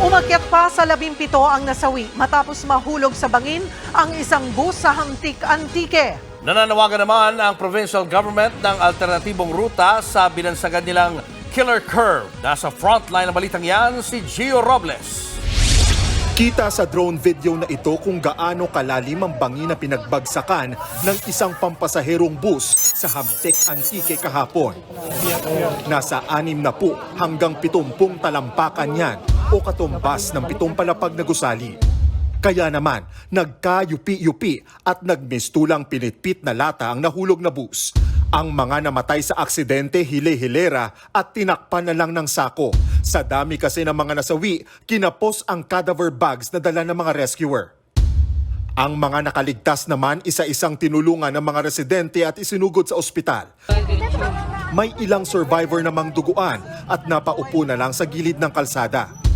Umakyat pa sa labimpito ang nasawi matapos mahulog sa bangin ang isang bus sa Hamtik Antique. Nananawagan naman ang provincial government ng alternatibong ruta sa binansagan nilang Killer Curve. Nasa frontline ng balitang yan si Gio Robles. Kita sa drone video na ito kung gaano kalalim ang bangi na pinagbagsakan ng isang pampasaherong bus sa Hamtek Antique kahapon. Nasa anim na po hanggang pitumpung talampakan yan o katumbas ng pitong palapag na gusali. Kaya naman, nagka-yupi-yupi at nagmistulang pinitpit na lata ang nahulog na bus. Ang mga namatay sa aksidente hile-hilera at tinakpan na lang ng sako. Sa dami kasi ng mga nasawi, kinapos ang cadaver bags na dala ng mga rescuer. Ang mga nakaligtas naman isa-isang tinulungan ng mga residente at isinugod sa ospital. May ilang survivor namang duguan at napaupo na lang sa gilid ng kalsada.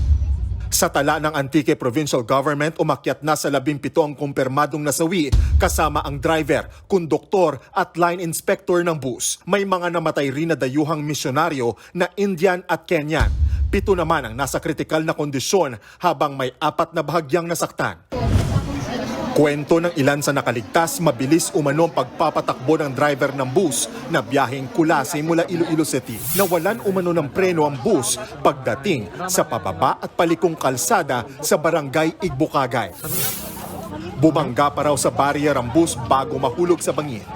Sa tala ng Antique Provincial Government, umakyat na sa 17 ang kumpirmadong nasawi kasama ang driver, konduktor at line inspector ng bus. May mga namatay rin na dayuhang misyonaryo na Indian at Kenyan. Pito naman ang nasa kritikal na kondisyon habang may apat na bahagyang nasaktan. Kwento ng ilan sa nakaligtas, mabilis umano ang pagpapatakbo ng driver ng bus na biyaheng Kulasi mula Iloilo City. Nawalan umano ng preno ang bus pagdating sa pababa at palikong kalsada sa barangay Igbukagay. Bumangga pa raw sa barrier ang bus bago mahulog sa bangin.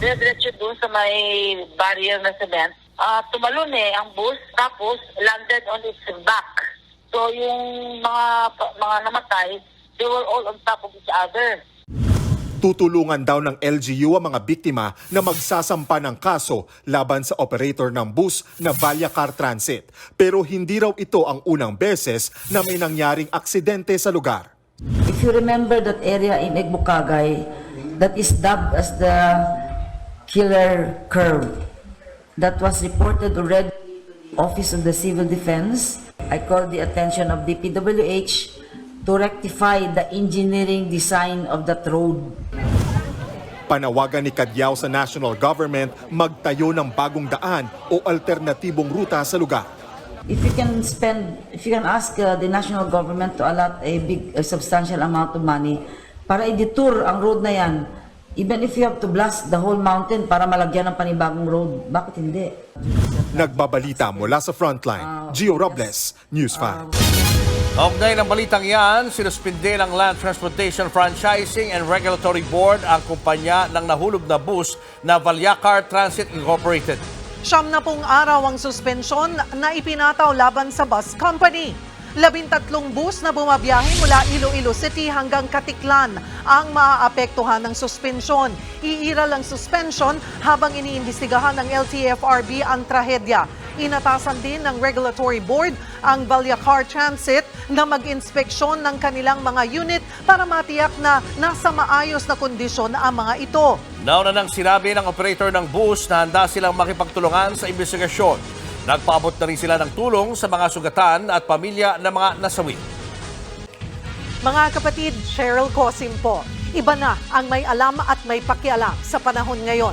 diretso doon sa may barrier na cement. Ah, tumalon eh ang bus tapos landed on its back. So yung mga mga namatay, they were all on top of each other. Tutulungan daw ng LGU ang mga biktima na magsasampa ng kaso laban sa operator ng bus na Valia Car Transit. Pero hindi raw ito ang unang beses na may nangyaring aksidente sa lugar. If you remember that area in Egbukagay that is dubbed as the killer curve, that was reported already to the Office of the Civil Defense. I called the attention of DPWH to rectify the engineering design of that road. Panawagan ni Kadyao sa national government magtayo ng bagong daan o alternatibong ruta sa lugar. If you can spend, if you can ask uh, the national government to allot a big, a substantial amount of money para i-detour ang road na yan, even if you have to blast the whole mountain para malagyan ng panibagong road, bakit hindi? Nagbabalita mula sa frontline, Gio Robles, News 5. Kaugnay ng balitang yan, sinuspinde ng Land Transportation Franchising and Regulatory Board ang kumpanya ng nahulog na bus na Valyacar Transit Incorporated. Siyam na pong araw ang suspensyon na ipinataw laban sa bus company. Labintatlong bus na bumabiyahe mula Iloilo City hanggang Katiklan ang maaapektuhan ng suspensyon. Iiral ang suspension habang iniimbestigahan ng LTFRB ang trahedya. Inatasan din ng Regulatory Board ang Valyacar Transit na mag-inspeksyon ng kanilang mga unit para matiyak na nasa maayos na kondisyon ang mga ito. Nauna nang sinabi ng operator ng bus na handa silang makipagtulungan sa investigasyon. Nagpaabot na rin sila ng tulong sa mga sugatan at pamilya ng mga nasawi. Mga kapatid, Cheryl Cosim po. Iba na ang may alam at may pakialam sa panahon ngayon.